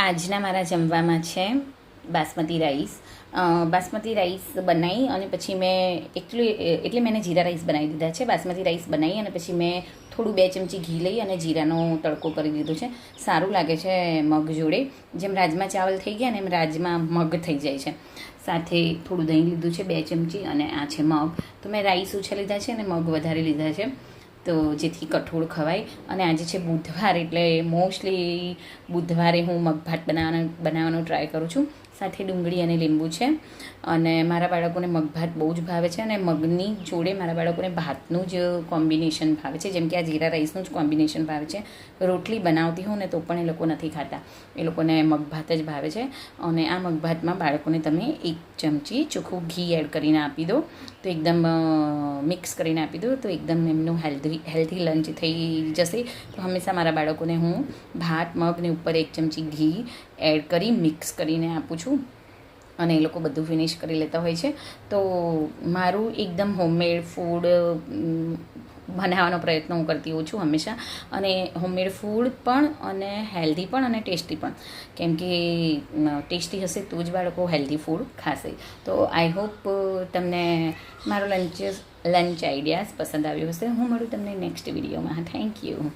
આજના મારા જમવામાં છે બાસમતી રાઈસ. બાસમતી રાઈસ બનાવી અને પછી મેં એટલું એટલે મેં જીરા રાઈસ બનાવી દીધા છે. બાસમતી રાઈસ બનાવી અને પછી મેં થોડું બે ચમચી ઘી લઈ અને જીરાનો તડકો કરી દીધો છે. સારું લાગે છે મગ જોડે. જેમ રાજમા ચાવલ થઈ ગયા ને એમ રાજમા મગ થઈ જાય છે. સાથે થોડું દહીં લીધું છે બે ચમચી અને આ છે મગ. તો મેં રાઈસ ઓછા લીધા છે અને મગ વધારે લીધા છે. તો જેથી કઠોળ ખવાય. અને આજે છે બુધવાર, એટલે મોસ્ટલી બુધવારે હું મગભાત બનાવવાનો બનાવવાનો ટ્રાય કરું છું. સાથે ડુંગળી અને લીંબુ છે. અને મારા બાળકોને મગભાત બહુ જ ભાવે છે અને મગની જોડે મારા બાળકોને ભાતનું જ કોમ્બિનેશન ભાવે છે. જેમ કે આ જીરા રાઈસનું જ કોમ્બિનેશન ભાવે છે. રોટલી બનાવતી હોઉં ને તો પણ એ લોકો નથી ખાતા. એ લોકોને મગભાત જ ભાવે છે. અને આ મગભાતમાં બાળકોને તમે એક ચમચી ચોખ્ખું ઘી એડ કરીને આપી દો. તો એકદમ મિક્સ કરીને આપી દો તો એકદમ એમનું હેલ્ધી લંચ થઈ જશે, તો હંમેશા મારા બાળકોને હું ભાત મગને ઉપર એક ચમચી ઘી એડ કરી મિક્સ કરીને આપું છું. અને એ લોકો બધું ફિનિશ કરી લેતા હોય છે. તો મારું એકદમ હોમમેડ ફૂડ બનાવવાનો પ્રયત્ન હું કરતી હોઉં છું હંમેશા. અને હોમમેડ ફૂડ પણ અને હેલ્ધી પણ અને ટેસ્ટી પણ. કેમ કે ટેસ્ટી હશે તો જ બાળકો હેલ્ધી ફૂડ ખાશે. તો આઈ હોપ તમને મારો લંચ લંચ આઈડિયાઝ પસંદ આવ્યો હશે. હું મળું તમને નેક્સ્ટ વિડીયોમાં. Thank you.